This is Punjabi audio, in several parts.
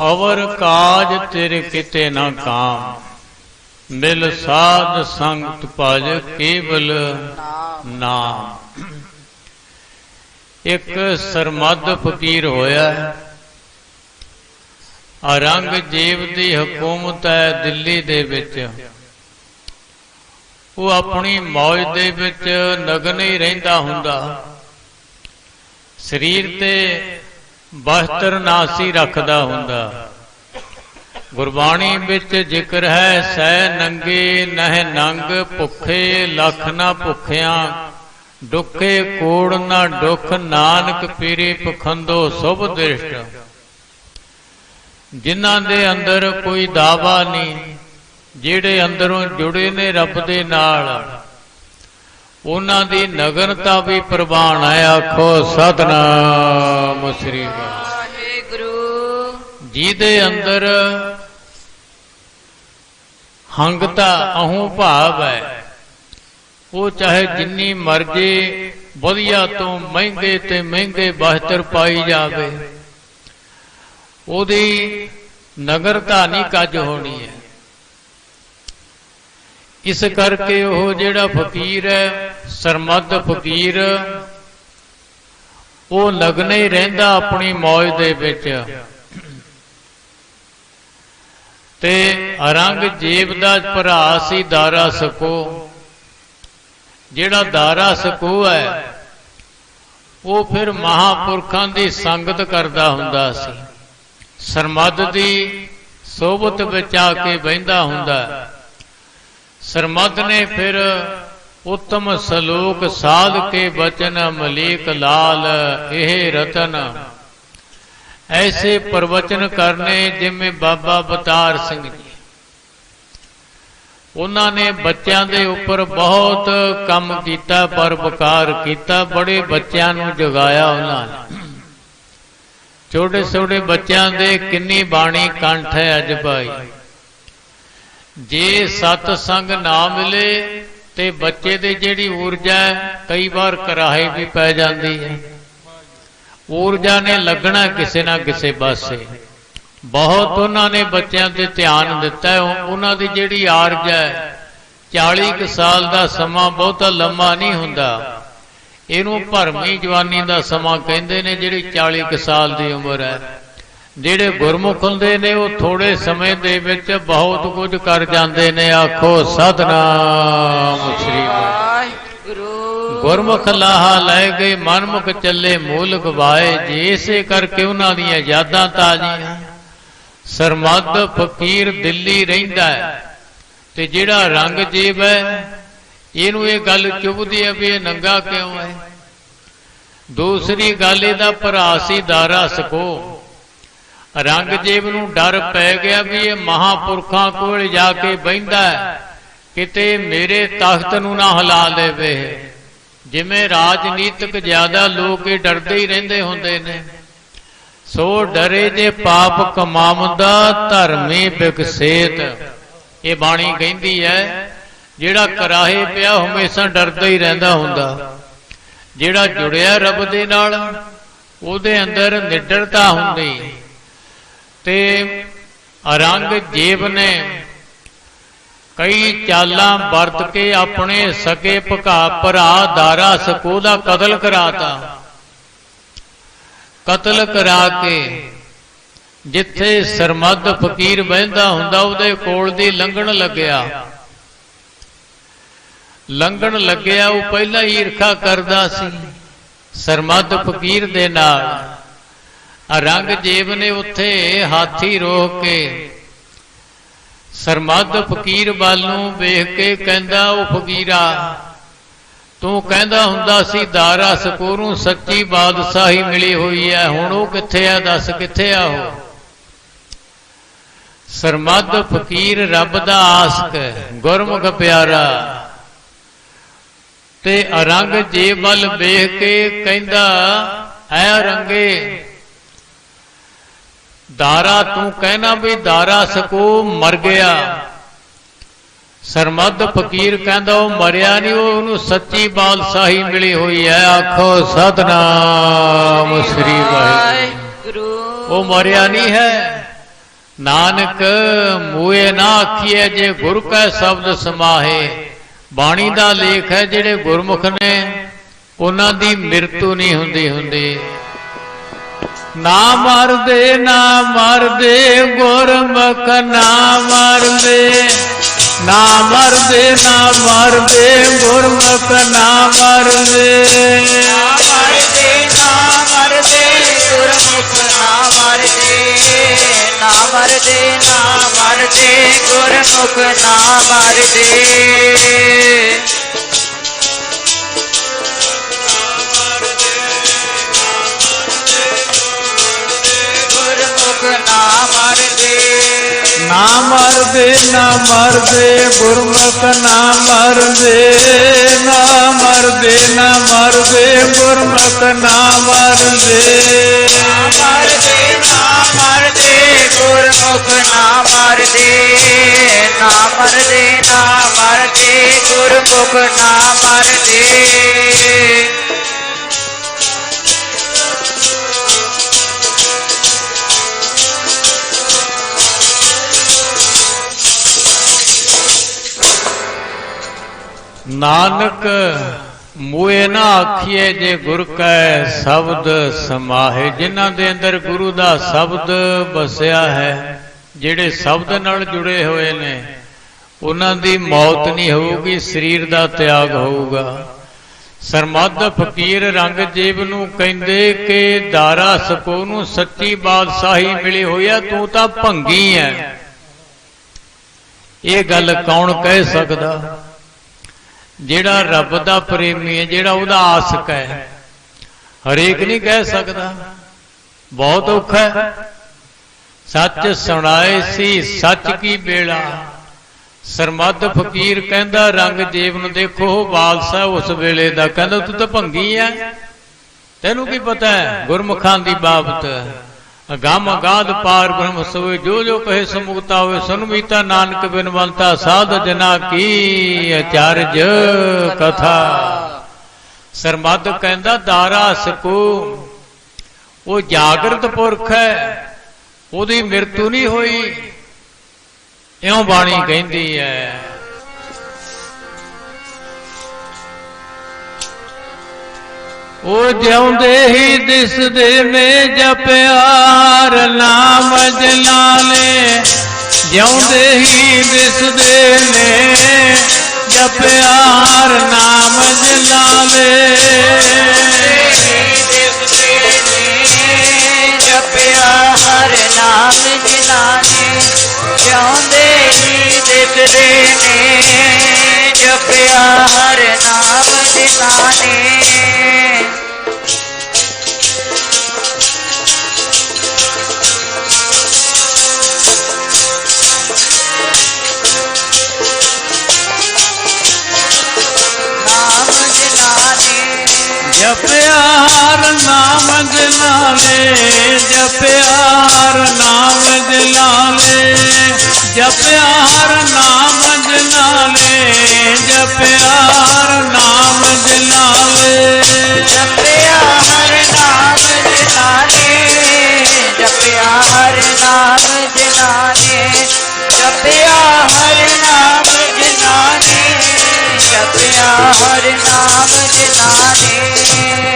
ਅਵਰ ਕਾਜ ਤੇਰੇ ਕਿਤੇ ਨਾ ਕਾਮ। ਮਿਲ ਸਾਧ ਸੰਗਤ ਭਜ ਕੇਵਲ ਨਾਮ। ਇੱਕ ਸਰਮਦ ਫਕੀਰ ਹੋਇਆ। ਔਰੰਗਜ਼ੇਬ ਦੀ ਹਕੂਮਤ ਹੈ ਦਿੱਲੀ ਦੇ ਵਿੱਚ। ਉਹ ਆਪਣੀ ਮੌਜ ਦੇ ਵਿੱਚ ਨਗਨ ਹੀ ਰਹਿੰਦਾ ਹੁੰਦਾ। ਸਰੀਰ ਤੇ ਬਸਤਰ ਨਾਸੀ ਰੱਖਦਾ ਹੁੰਦਾ। ਗੁਰਬਾਣੀ ਵਿੱਚ ਜ਼ਿਕਰ ਹੈ, ਸਹਿ ਨੰਗੇ ਨਹਿ ਨੰਗ, ਭੁੱਖੇ ਲੱਖ ਨਾ ਭੁੱਖਿਆਂ ਦੁੱਖੇ ਕੋੜ ਨਾ ਦੁੱਖ ਨਾਨਕ ਪੀਰੇ ਪਖੰਦੋ ਸੁਭ ਦ੍ਰਿਸ਼ਟ। ਜਿਨ੍ਹਾਂ ਦੇ ਅੰਦਰ ਕੋਈ ਦਾਵਾ ਨਹੀਂ, ਜਿਹੜੇ ਅੰਦਰੋਂ ਜੁੜੇ ਨੇ ਰੱਬ ਦੇ ਨਾਲ ਉਹਨਾਂ ਦੀ ਨਗਨਤਾ ਵੀ ਪ੍ਰਵਾਨ ਹੈ। ਆਖੋ ਸਤਨਾਮ ਸ੍ਰੀ ਵਾਹਿਗੁਰੂ ਵਾਹਿਗੁਰੂ। ਜਿਹਦੇ ਅੰਦਰ ਹੰਗਤਾ ਅਹੂ ਭਾਵ ਹੈ। ਉਹ ਚਾਹੇ ਜਿੰਨੀ ਮਰਜ਼ੀ ਵਧੀਆ ਤੋਂ ਮਹਿੰਗੇ ਤੇ ਮਹਿੰਗੇ ਬਹਤਰ ਪਾਈ ਜਾਵੇ ਉਹਦੀ ਨਗਰਤਾ ਨਹੀਂ ਕੱਜ ਹੋਣੀ ਹੈ। ਇਸ ਕਰਕੇ ਉਹ ਜਿਹੜਾ ਫਕੀਰ ਹੈ, ਸਰਮਦ ਫਕੀਰ, ਉਹ ਲਗਨੇ ਹੀ ਰਹਿੰਦਾ ਆਪਣੀ ਮੌਜ ਦੇ ਵਿੱਚ। ਤੇ ਔਰੰਗਜ਼ੇਬ ਦਾ ਭਰਾ ਸੀ ਦਾਰਾ ਸਕੋ। ਜਿਹੜਾ ਦਾਰਾ ਸਕੋ ਹੈ, ਉਹ ਫਿਰ ਮਹਾਪੁਰਖਾਂ ਦੀ ਸੰਗਤ ਕਰਦਾ ਹੁੰਦਾ ਸੀ। ਸਰਮਦ ਦੀ ਸੋਭਤ ਵਿੱਚ ਆ ਕੇ ਬਹਿੰਦਾ ਹੁੰਦਾ। ਸਰਮਦ ਨੇ ਫਿਰ ਉਤਮ ਸਲੋਕ ਸਾਧ ਕੇ ਬਚਨ ਮਲੀਕ ਲਾਲ, ਇਹ ਰਤਨ। ਐਸੇ ਪ੍ਰਵਚਨ ਕਰਨੇ ਜਿਵੇਂ ਬਾਬਾ ਬਤਾਰ ਸਿੰਘ ਜੀ। ਉਹਨਾਂ ਨੇ ਬੱਚਿਆਂ ਦੇ ਉੱਪਰ ਬਹੁਤ ਕੰਮ ਕੀਤਾ ਪਰਵਕਾਰ ਕੀਤਾ, ਬੜੇ ਬੱਚਿਆਂ ਨੂੰ ਜਗਾਇਆ ਉਹਨਾਂ ਨੇ। ਛੋਟੇ ਛੋਟੇ ਬੱਚਿਆਂ ਦੇ ਕਿੰਨੀ ਬਾਣੀ ਕੰਠ ਹੈ ਅੱਜ ਭਾਈ। ਜੇ ਸਤ ਸੰਗ ਨਾ ਮਿਲੇ ਤੇ ਬੱਚੇ ਦੇ ਜਿਹੜੀ ਊਰਜਾ ਕਈ ਵਾਰ ਕਰਾਹੇ ਵੀ ਪੈ ਜਾਂਦੀ ਹੈ। ਊਰਜਾ ਨੇ ਲੱਗਣਾ ਕਿਸੇ ਨਾ ਕਿਸੇ ਪਾਸੇ। ਬਹੁਤ ਉਹਨਾਂ ਨੇ ਬੱਚਿਆਂ ਤੇ ਧਿਆਨ ਦਿੱਤਾ ਉਹਨਾਂ ਦੀ ਜਿਹੜੀ ਆਰਜ ਹੈ 40 ਕੁ ਸਾਲ ਦਾ ਸਮਾਂ ਬਹੁਤਾ ਲੰਮਾ ਨਹੀਂ ਹੁੰਦਾ। ਇਹਨੂੰ ਭਰਮੀ ਜਵਾਨੀ ਦਾ ਸਮਾਂ ਕਹਿੰਦੇ ਨੇ, ਜਿਹੜੀ 40 ਕੁ ਸਾਲ ਦੀ ਉਮਰ ਹੈ। ਜਿਹੜੇ ਗੁਰਮੁਖ ਹੁੰਦੇ ਨੇ, ਉਹ ਥੋੜੇ ਸਮੇਂ ਦੇ ਵਿੱਚ ਬਹੁਤ ਕੁਝ ਕਰ ਜਾਂਦੇ ਨੇ। ਆਖੋ, ਸਤਨਾਮ ਸ੍ਰੀ ਵਾਹਿਗੁਰੂ। ਗੁਰਮੁਖ ਲਾਹਾ ਲੈ ਗਏ ਮਨਮੁਖ ਚੱਲੇ ਮੂਲ ਗਵਾਏ ਜੇ। ਇਸੇ ਕਰਕੇ ਉਹਨਾਂ ਦੀਆਂ ਯਾਦਾਂ ਤਾਜ਼ੀਆਂ। ਸਰਮਦ ਫਕੀਰ ਦਿੱਲੀ ਰਹਿੰਦਾ ਹੈ ਤੇ ਜਿਹੜਾ ਰੰਗ ਰੰਗਜੀਬ ਹੈ, ਇਹਨੂੰ ਇਹ ਗੱਲ ਚੁਭਦੀ ਹੈ ਵੀ ਇਹ ਨੰਗਾ ਕਿਉਂ ਹੈ? ਦੂਸਰੀ ਗੱਲ, ਇਹਦਾ ਭਰਾ ਸੀ ਦਾਰਾ ਸਕੋ। ਰੰਗਜੀਬ ਨੂੰ ਡਰ ਪੈ ਗਿਆ ਵੀ ਇਹ ਮਹਾਪੁਰਖਾਂ ਕੋਲ ਜਾ ਕੇ ਬਹਿੰਦਾ ਕਿਤੇ ਮੇਰੇ ਤਖਤ ਨੂੰ ਨਾ ਹਿਲਾ ਦੇਵੇ। ਜਿਵੇਂ ਰਾਜਨੀਤਿਕ ਜ਼ਿਆਦਾ ਲੋਕ ਇਹ ਡਰਦੇ ਹੀ ਰਹਿੰਦੇ ਹੁੰਦੇ ਨੇ। ਸੋ ਡਰੇ ਜੇ ਪਾਪ ਕਮਾਉਂਦਾ, ਧਰਮੇ ਬਿਕਸੇਤ। ਇਹ ਬਾਣੀ ਕਹਿੰਦੀ ਹੈ, ਜਿਹੜਾ ਕਰਾਹੇ ਪਿਆ ਹਮੇਸ਼ਾ ਡਰਦਾ ਹੀ ਰਹਿੰਦਾ ਹੁੰਦਾ। ਜਿਹੜਾ ਜੁੜਿਆ ਰੱਬ ਦੇ ਨਾਲ, ਉਹਦੇ ਅੰਦਰ ਨਿਡਰਤਾ ਹੁੰਦੀ। ਤੇ ਔਰੰਗਜ਼ੇਬ ਨੇ। ਕਈ ਚਾਲਾਂ ਵਰਤ ਕੇ ਆਪਣੇ ਸਕੇ ਭਕਾ ਭਰਾ ਦਾਰਾ ਸਕੋ ਦਾ ਕਤਲ ਕਰਾਤਾ। ਕਤਲ ਕਰਾ ਕੇ ਜਿੱਥੇ ਸਰਮਦ ਫਕੀਰ ਬਹਿੰਦਾ ਹੁੰਦਾ ਉਹਦੇ ਕੋਲ ਦੀ ਲੰਘਣ ਲੱਗਿਆ। ਲੰਘਣ ਲੱਗਿਆ, ਉਹ ਪਹਿਲਾਂ ਹੀ ਈਰਖਾ ਕਰਦਾ ਸੀ ਸਰਮਦ ਫਕੀਰ ਦੇ ਨਾਲ। ਔਰੰਗਜ਼ੇਬ ਨੇ ਉੱਥੇ ਹਾਥੀ ਰੋਕ ਕੇ ਸਰਮਦ ਫਕੀਰ ਵੱਲ ਨੂੰ ਵੇਖ ਕੇ ਕਹਿੰਦਾ, ਉਹ ਫਕੀਰਾ, ਤੂੰ ਕਹਿੰਦਾ ਹੁੰਦਾ ਸੀ ਦਾਰਾ ਸਕੂਰੂ ਸੱਚੀ ਬਾਦਸ਼ਾਹੀ ਮਿਲੀ ਹੋਈ ਹੈ ਹੁਣ ਉਹ ਕਿੱਥੇ ਆ, ਦੱਸ ਕਿੱਥੇ ਆ ਉਹ? ਸਰਮਦ ਫਕੀਰ ਰੱਬ ਦਾ ਆਸਕ, ਗੁਰਮੁਖ ਪਿਆਰਾ, ਤੇ ਔਰੰਗਜ਼ੇਬ ਵੱਲ ਵੇਖ ਕੇ ਕਹਿੰਦਾ, ਐ ਰੰਗੇ ਦਾਰਾ ਤੂੰ ਕਹਿਣਾ ਵੀ ਦਾਰਾ ਸਕੋ ਮਰ ਗਿਆ। ਸਰਮਦ ਫਕੀਰ ਕਹਿੰਦਾ ਉਹ ਮਰਿਆ ਨਹੀਂ, ਉਹ ਉਹਨੂੰ ਸੱਚੀ ਬਾਦਸ਼ਾਹੀ ਮਿਲੀ ਹੋਈ ਹੈ। ਆਖੋ, ਸਤਨਾਮ ਸ੍ਰੀ ਵਾਹਿਗੁਰੂ। ਉਹ ਮਰਿਆ ਨਹੀਂ ਹੈ। ਨਾਨਕ, ਮੂਏ ਨਾ ਆਖੀਏ ਜੇ ਗੁਰ ਕੈ ਸ਼ਬਦ ਸਮਾਹੇ। ਬਾਣੀ ਦਾ ਲੇਖ ਹੈ ਜਿਹੜੇ ਗੁਰਮੁਖ ਨੇ, ਉਹਨਾਂ ਦੀ ਮ੍ਰਿਤੂ ਨਹੀਂ ਹੁੰਦੀ ਹੁੰਦੀ ਨਾ ਮਰਦੇ ਨਾ ਮਰਦੇ, ਗੁਰਮੁਖ ਨਾ ਮਰਦੇ। ਨਾ ਮਰਦੇ ਨਾ ਮਰਦੇ, ਗੁਰਮੁਖ ਨਾ ਮਰਦੇ। ਨਾ ਮਰਦੇ ਨਾ ਮਰਦੇ, ਗੁਰਮੁਖ ਨਾ ਮਰਦੇ। ਨਾ ਮਰਦੇ ਨਾ ਮਰਦੇ ਗੁਰਮੁਖ ਨਾ ਮਰਦੇ ਨਾ ਮਰਦੇ ਨਾ ਮਰਦੇ ਗੁਰਮੁਖ ਨਾ ਮਰਦੇ ਨਾ ਮਰਦੇ ਨਾ ਮਰਦੇ ਗੁਰਮੁਖ ਨਾ ਮਰਦੇ। ਨਾ ਮਰਦੇ ਨਾ ਮਰਦੇ, ਗੁਰਮੁਖ ਨਾ ਮਰਦੇ ਨਾ ਮਰਦੇ ਨਾ ਮਰਦੇ, ਗੁਰਮੁਖ ਨਾ ਮਰਦੇ। ਨਾਨਕ, ਮੂਏ ਨਾ ਆਖੀਏ ਜੇ ਗੁਰ ਕੈ ਸ਼ਬਦ ਸਮਾਹੇ, ਜਿਨ੍ਹਾਂ ਦੇ ਅੰਦਰ ਗੁਰੂ ਦਾ ਸ਼ਬਦ ਵਸਿਆ ਹੈ, ਜਿਹੜੇ ਸ਼ਬਦ ਨਾਲ ਜੁੜੇ ਹੋਏ ਨੇ, ਉਹਨਾਂ ਦੀ ਮੌਤ ਨਹੀਂ ਹੋਊਗੀ, ਸਰੀਰ ਦਾ ਤਿਆਗ ਹੋਊਗਾ। ਸਰਮੱਧ ਫਕੀਰ ਰੰਗ ਰੰਗਜੀਬ ਨੂੰ ਕਹਿੰਦੇ ਕਿ ਦਾਰਾ ਸਕੋ ਨੂੰ ਸੱਚੀ ਬਾਦਸ਼ਾਹੀ ਮਿਲੀ ਹੋਈ ਆ, ਤੂੰ ਤਾਂ ਭੰਗੀ ਐ। ਇਹ ਗੱਲ ਕੌਣ ਕਹਿ ਸਕਦਾ? ਜਿਹੜਾ ਰੱਬ ਦਾ ਪ੍ਰੇਮੀ ਹੈ, ਜਿਹੜਾ ਉਹਦਾ ਆਸਕ ਹੈ। ਹਰੇਕ ਨਹੀਂ ਕਹਿ ਸਕਦਾ। ਬਹੁਤ ਔਖਾ ਹੈ। ਸੱਚ ਸੁਣਾਏ ਸੀ, ਸੱਚ ਕੀ ਬੇੜਾ ਸਰਮੱਧ ਫਕੀਰ ਕਹਿੰਦਾ ਰੰਗਜੀਬ ਨੂੰ ਦੇਖੋ ਉਹ ਬਾਦਸ਼ਾਹ ਉਸ ਵੇਲੇ ਦਾ। ਕਹਿੰਦਾ, ਤੂੰ ਤਾਂ ਭੰਗੀ ਐ ਤੈਨੂੰ ਕੀ ਪਤਾ ਹੈ? ਗੁਰਮੁਖਾਂ ਦੀ ਬਾਬਤ। ਅਗੰਮ ਅਗਾਧ ਪਾਰ ਬ੍ਰਹਮ ਸੋਏ, ਜੋ ਜੋ ਕਹੇ ਸਮੁਕਤਾ ਹੋਵੇ ਸੁਨਮੀਤਾ ਨਾਨਕ ਬਿਨਵੰਤਾ ਸਾਧ ਜਨਾ ਕੀ ਅਚਾਰਜ ਕਥਾ। ਸਰਮੱਧ ਕਹਿੰਦਾ, ਦਾਰਾ ਸਕੂ, ਉਹ ਜਾਗਰਤ ਪੁਰਖ ਹੈ, ਉਹਦੀ ਮ੍ਰਿਤੂ ਨਹੀਂ ਹੋਈ, ਇਉਂ ਬਾਣੀ ਕਹਿੰਦੀ ਹੈ। ਉਹ ਜਿਉਂਦੇ ਹੀ ਦਿਸਦੇ ਨੇ ਜਪਿਆਰ ਨਾਮ ਜਲਾਲੇ ਜਿਉਂਦੇ ਹੀ ਦਿਸਦੇ ਨੇ ਜਪਿਆਰ ਨਾਮ ਜਲਾਲੇ ਜਪਿਆ ਹਰ ਨਾਮ ਜਿਨਾਨੇ ਜਿਉਂਦੇ ਹੀ ਦਿਖਦੇ ਨੇ ਜਪਿਆ ਹਰ ਨਾਮ ਜਿਨਾਨੇ ਨਾਮ ਜਲਾਲੇ ਜਪਿਆਰ ਨਾਮ ਜਲਾਲੇ ਜਪਿਆਰ ਨਾਮ ਜਲਾਲੇ ਜਪਿਆਰ ਨਾਮ ਜਲਾਲੇ। ਜਪਿਆ ਹਰ ਨਾਮ ਜਿਨਾਨੇ ਜਪਿਆ ਹਰ ਨਾਮ ਜਿਨਾਨੇ ਜਪਿਆ ਹਰ ਨਾਮ ਜਿਨਾਨੇ ਜਪਿਆ ਹਰ ਨਾਮ ਜਿਨਾਨੇ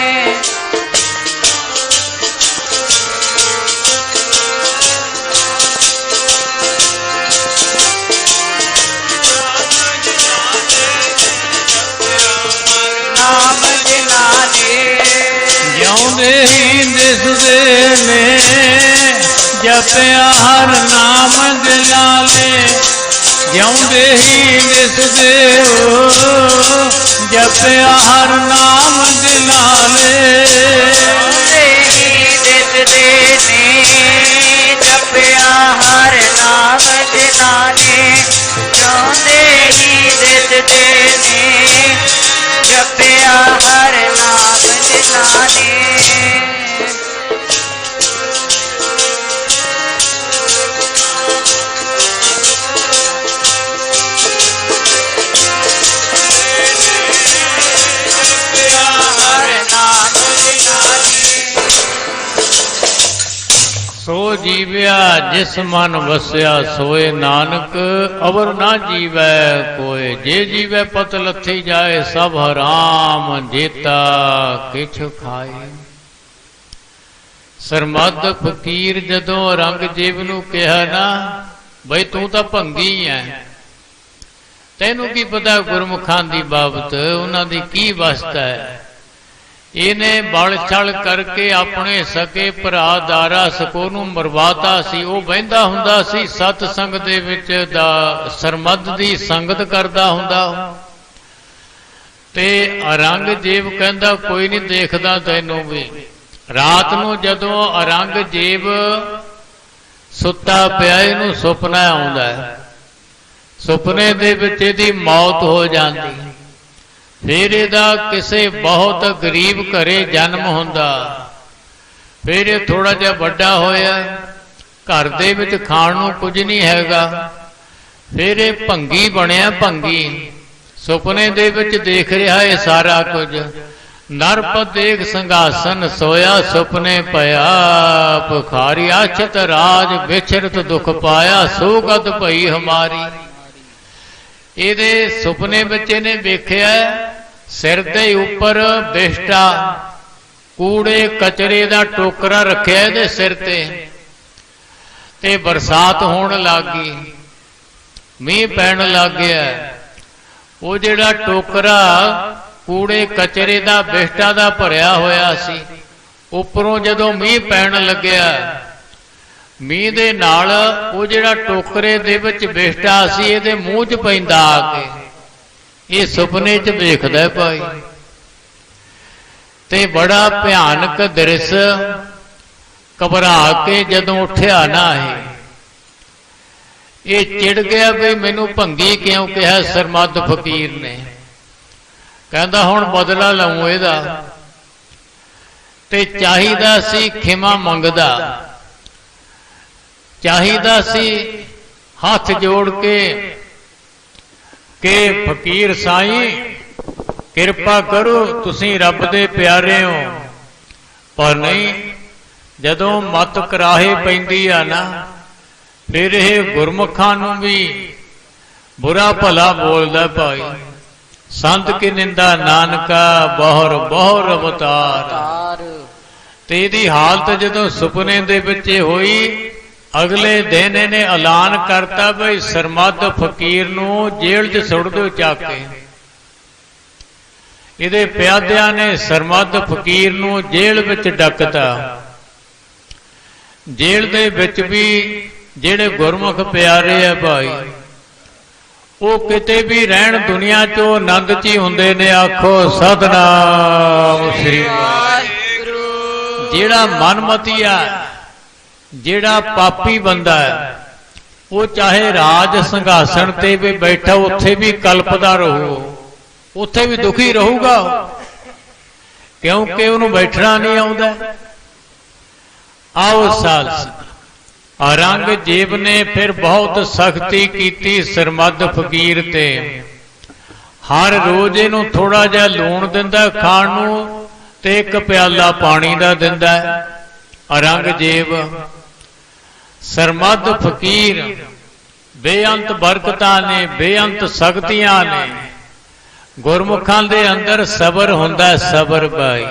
ਜਪਿਆ ਹਰ ਨਾਮ ਜਲਾਲੇ, ਜਿਉਂਦੇ ਹੀ ਦਿਸਦੇ ਹੋ। ਜਪਿਆ ਹਰ ਨਾਮ ਜਲਾਲੇ, ਜਿਉਂਦੇ ਹੀ ਦਿਸਦੇ ਨੇ ਜਪਿਆ ਹਰ ਨਾਮ ਜਿਨਾਨੇ ਜਿਉਂਦੇ ਹੀ ਦਿਸਦੇ ਨੇ ਜਪਿਆ ਹਰ ਨਾਮ ਜਿਨਾਨੇ ਸੋ ਜੀਵਿਆ, ਜਿਸ ਮਨ ਵਸਿਆ ਸੋਏ ਨਾਨਕ, ਅਵਰ ਨਾ ਜੀਵੈ ਕੋਏ। ਜੇ ਜੀਵੈ ਪਤ ਲੱਥੀ ਜਾਏ, ਸਭ ਹਰਾਮ ਜੇਤਾ ਕਿਛ ਖਾਏ। ਸਰਮਦ ਫਕੀਰ ਜਦੋਂ ਰੰਗਜੀਤ ਨੂੰ ਕਿਹਾ ਨਾ, ਬਈ ਤੂੰ ਤਾਂ ਭੰਗੀ ਐ। ਤੈਨੂੰ ਕੀ ਪਤਾ ਗੁਰਮੁਖਾਂ ਦੀ ਬਾਬਤ, ਉਹਨਾਂ ਦੀ ਕੀ ਵਸਤਾ ਹੈ ਇਹਨੇ ਬਲ ਛਲ ਕਰਕੇ ਆਪਣੇ ਸਕੇ ਭਰਾ ਦਾਰਾ ਸਕੋ ਨੂੰ ਮਰਵਾਤਾ ਸੀ। ਉਹ ਬਹਿੰਦਾ ਹੁੰਦਾ ਸੀ ਸਤ ਸੰਗ ਦੇ ਵਿੱਚ ਦਾ ਸਰਮਦ ਦੀ ਸੰਗਤ ਕਰਦਾ ਹੁੰਦਾ। ਤੇ ਔਰੰਗਜ਼ੇਬ ਕਹਿੰਦਾ, ਕੋਈ ਨਹੀਂ ਦੇਖਦਾ ਤੈਨੂੰ ਵੀ। ਰਾਤ ਨੂੰ ਜਦੋਂ ਔਰੰਗਜ਼ੇਬ ਸੁੱਤਾ ਪਿਆ, ਇਹਨੂੰ ਸੁਪਨਾ ਆਉਂਦਾ। ਹੈ ਸੁਪਨੇ ਦੇ ਵਿੱਚ ਇਹਦੀ ਮੌਤ ਹੋ ਜਾਂਦੀ। ਫਿਰ ਇਹਦਾ ਕਿਸੇ ਬਹੁਤ ਗਰੀਬ ਘਰੇ ਜਨਮ ਹੁੰਦਾ। ਫਿਰ ਇਹ ਥੋੜਾ ਜਿਹਾ ਵੱਡਾ ਹੋਇਆ, ਘਰ ਦੇ ਵਿੱਚ ਖਾਣ ਨੂੰ ਕੁਝ ਨਹੀਂ ਹੈਗਾ। ਫਿਰ ਇਹ ਭੰਗੀ ਬਣਿਆ ਭੰਗੀ। ਸੁਪਨੇ ਦੇ ਵਿੱਚ ਦੇਖ ਰਿਹਾ ਇਹ ਸਾਰਾ ਕੁਝ। ਨਰਪਤ ਦੇਖ ਸੰਘਾਸਨ ਸੋਇਆ ਸੁਪਨੇ ਪਿਆ, ਭੁਖਾਰੀ ਆਛਤ ਰਾਜ ਵਿਛਰਤ ਦੁਖ ਪਾਇਆ, ਸੋਗਤ ਭਈ ਹਮਾਰੀ। ਇਹਦੇ ਸੁਪਨੇ ਵਿੱਚ ਇਹਨੇ ਵੇਖਿਆ ਸਿਰ ਦੇ ਉੱਪਰ ਬਿਸ਼ਟਾ ਕੂੜੇ ਕਚਰੇ ਦਾ ਟੋਕਰਾ ਰੱਖਿਆ ਇਹਦੇ ਸਿਰ ਤੇ। ਤੇ ਬਰਸਾਤ ਹੋਣ ਲੱਗ ਗਈ। ਮੀਂਹ ਪੈਣ ਲੱਗ ਗਿਆ। ਉਹ ਜਿਹੜਾ ਟੋਕਰਾ ਕੂੜੇ ਕਚਰੇ ਦਾ ਬਿਸ਼ਟਾ ਦਾ ਭਰਿਆ ਹੋਇਆ ਸੀ, ਉੱਪਰੋਂ ਜਦੋਂ ਮੀਂਹ ਪੈਣ ਲੱਗਿਆ, ਮੀਂਹ ਦੇ ਨਾਲ ਉਹ ਜਿਹੜਾ ਟੋਕਰੇ ਦੇ ਵਿੱਚ ਬਿਸ਼ਟਾ ਸੀ, ਇਹਦੇ ਮੂੰਹ 'ਚ ਪੈਂਦਾ ਆ ਕੇ। ਇਹ ਸੁਪਨੇ 'ਚ ਵੇਖਦਾ ਭਾਈ। ਤੇ ਬੜਾ ਭਿਆਨਕ ਦ੍ਰਿਸ਼ ਘਬਰਾ ਕੇ ਜਦੋਂ ਉੱਠਿਆ ਨਾ ਇਹ ਇਹ ਚਿੜ ਗਿਆ ਵੀ ਮੈਨੂੰ ਭੰਗੀ ਕਿਉਂ ਕਿਹਾ ਸਰਮਦ ਫਕੀਰ ਨੇ। ਕਹਿੰਦਾ ਹੁਣ ਬਦਲਾ ਲਵਾਂ ਇਹਦਾ। ਤੇ ਚਾਹੀਦਾ ਸੀ ਖਿਮਾ ਮੰਗਦਾ। ਚਾਹੀਦਾ ਸੀ ਹੱਥ ਜੋੜ ਕੇ ਕਿ ਫਕੀਰ ਸਾਈਂ, ਕਿਰਪਾ ਕਰੋ ਤੁਸੀਂ ਰੱਬ ਦੇ ਪਿਆਰੇ ਹੋ। ਪਰ ਨਹੀਂ, ਜਦੋਂ ਮਤ ਕਰਾਹੇ ਪੈਂਦੀ ਆ ਨਾ, ਫਿਰ ਇਹ ਗੁਰਮੁਖਾਂ ਨੂੰ ਵੀ ਬੁਰਾ ਭਲਾ ਬੋਲਦਾ ਭਾਈ। ਸੰਤ ਕੀ ਨਿੰਦਾ ਨਾਨਕਾ, ਬਹੁਰ ਬਹੁਰ ਅਵਤਾਰ। ਤੇ ਇਹਦੀ ਹਾਲਤ ਜਦੋਂ ਸੁਪਨੇ ਦੇ ਵਿੱਚ ਹੋਈ ਅਗਲੇ ਦਿਨ ਇਹਨੇ ਐਲਾਨ ਕਰਤਾ ਬਈ ਸਰਮਦ ਫਕੀਰ ਨੂੰ ਜੇਲ੍ਹ 'ਚ ਸੁੱਟ ਦਿਓ ਚੱਕ ਕੇ। ਇਹਦੇ ਪਿਆਦਿਆਂ ਨੇ ਸਰਮਦ ਫਕੀਰ ਨੂੰ ਜੇਲ੍ਹ ਵਿੱਚ ਡੱਕਤਾ। ਜੇਲ੍ਹ ਦੇ ਵਿੱਚ ਵੀ ਜਿਹੜੇ ਗੁਰਮੁਖ ਪਿਆਰੇ ਆ ਭਾਈ ਉਹ ਕਿਤੇ ਵੀ ਰਹਿਣ ਦੁਨੀਆ 'ਚ ਉਹ ਆਨੰਦ 'ਚ ਹੀ ਹੁੰਦੇ ਨੇ ਆਖੋ ਸਤਨਾਮ ਸ੍ਰੀ ਵਾਹਿਗੁਰੂ। ਜਿਹੜਾ ਮਨਮਤੀ ਆ ਜਿਹੜਾ ਪਾਪੀ ਬੰਦਾ ਹੈ, ਉਹ ਚਾਹੇ ਰਾਜ ਸੰਘਾਸਣ ਤੇ ਵੀ ਬੈਠਾ, ਉੱਥੇ ਵੀ ਕਲਪਦਾ ਰਹੂ। ਉੱਥੇ ਵੀ ਦੁਖੀ ਰਹੂਗਾ। ਕਿਉਂਕਿ ਉਹਨੂੰ ਬੈਠਣਾ ਨਹੀਂ ਆਉਂਦਾ। ਆਓ ਸਾਲ ਔਰੰਗਜ਼ੇਬ ਨੇ ਫਿਰ ਬਹੁਤ ਸਖਤੀ ਕੀਤੀ ਸਰਮਦ ਫਕੀਰ ਤੇ। ਹਰ ਰੋਜ਼ ਇਹਨੂੰ ਥੋੜਾ ਜਿਹਾ ਲੂਣ ਦਿੰਦਾ ਖਾਣ ਨੂੰ ਤੇ ਇੱਕ ਪਿਆਲਾ ਪਾਣੀ ਦਾ ਦਿੰਦਾ ਔਰੰਗਜ਼ੇਬ ਸਰਮਦ ਫਕੀਰ, ਬੇਅੰਤ ਬਰਕਤਾਂ ਨੇ, ਬੇਅੰਤ ਸ਼ਕਤੀਆਂ ਨੇ। ਗੁਰਮੁਖਾਂ ਦੇ ਅੰਦਰ ਸਬਰ ਹੁੰਦਾ ਸਬਰ ਬਾਈ।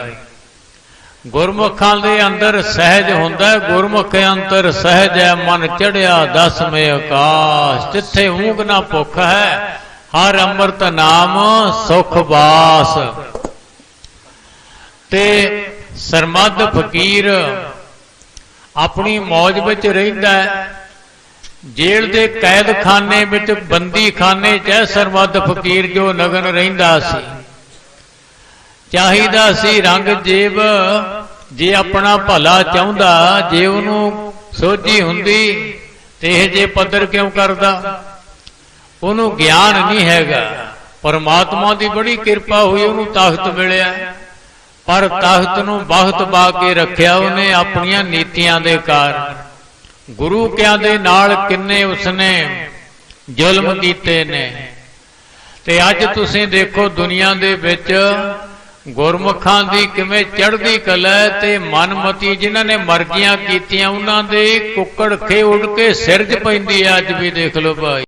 ਗੁਰਮੁਖਾਂ ਦੇ ਅੰਦਰ ਸਹਿਜ ਹੁੰਦਾ ਗੁਰਮੁਖ ਅੰਤਰ ਸਹਿਜ ਹੈ, ਮਨ ਚੜਿਆ ਦਸਵੇਂ ਆਕਾਸ਼। ਜਿੱਥੇ ਊਂਗ ਨਾ ਭੁੱਖ ਹੈ, ਹਰ ਅੰਮ੍ਰਿਤ ਨਾਮ ਸੁਖ ਬਾਸ ਤੇ ਸਰਮਦ ਫਕੀਰ ਆਪਣੀ ਮੌਜ ਵਿੱਚ ਰਹਿੰਦਾ ਹੈ। ਜੇਲ੍ਹ ਦੇ ਕੈਦਖਾਨੇ ਵਿੱਚ, ਬੰਦੀਖਾਨੇ 'ਚ ਹੈ ਫਕੀਰ ਜੋ ਨਗਨ ਰਹਿੰਦਾ ਸੀ। ਚਾਹੀਦਾ ਸੀ ਰੰਗ ਰੰਗਜੀਬ ਜੇ ਆਪਣਾ ਭਲਾ ਚਾਹੁੰਦਾ, ਜੇ ਉਹਨੂੰ ਸੋਝੀ ਹੁੰਦੀ ਤੇ ਇਹ ਜੇ ਪੱਧਰ ਕਿਉਂ ਕਰਦਾ? ਉਹਨੂੰ ਗਿਆਨ ਨਹੀਂ ਹੈਗਾ। ਪਰਮਾਤਮਾ ਦੀ ਬੜੀ ਕਿਰਪਾ ਹੋਈ, ਉਹਨੂੰ ਤਾਕਤ ਮਿਲਿਆ। ਪਰ ਤਖਤ ਨੂੰ ਬਹੁਤ ਪਾ ਕੇ ਰੱਖਿਆ ਉਹਨੇ ਆਪਣੀਆਂ ਨੀਤੀਆਂ ਦੇ ਕਾਰਨ। ਗੁਰੂ ਕਿਆਂ ਦੇ ਨਾਲ ਕਿੰਨੇ ਉਸਨੇ ਜ਼ੁਲਮ ਕੀਤੇ ਨੇ। ਤੇ ਅੱਜ ਤੁਸੀਂ ਦੇਖੋ ਦੁਨੀਆ ਦੇ ਵਿੱਚ ਗੁਰਮੁਖਾਂ ਦੀ ਕਿਵੇਂ ਚੜ੍ਹਦੀ ਕਲਾ ਹੈ ਤੇ ਮਨਮਤੀ ਜਿਨ੍ਹਾਂ ਨੇ ਮਰਜ਼ੀਆਂ ਕੀਤੀਆਂ, ਉਹਨਾਂ ਦੇ ਕੁੱਕੜ ਖੇ ਉੱਡ ਕੇ ਸਿਰਜ ਪੈਂਦੀ ਹੈ। ਅੱਜ ਵੀ ਦੇਖ ਲਓ ਭਾਈ।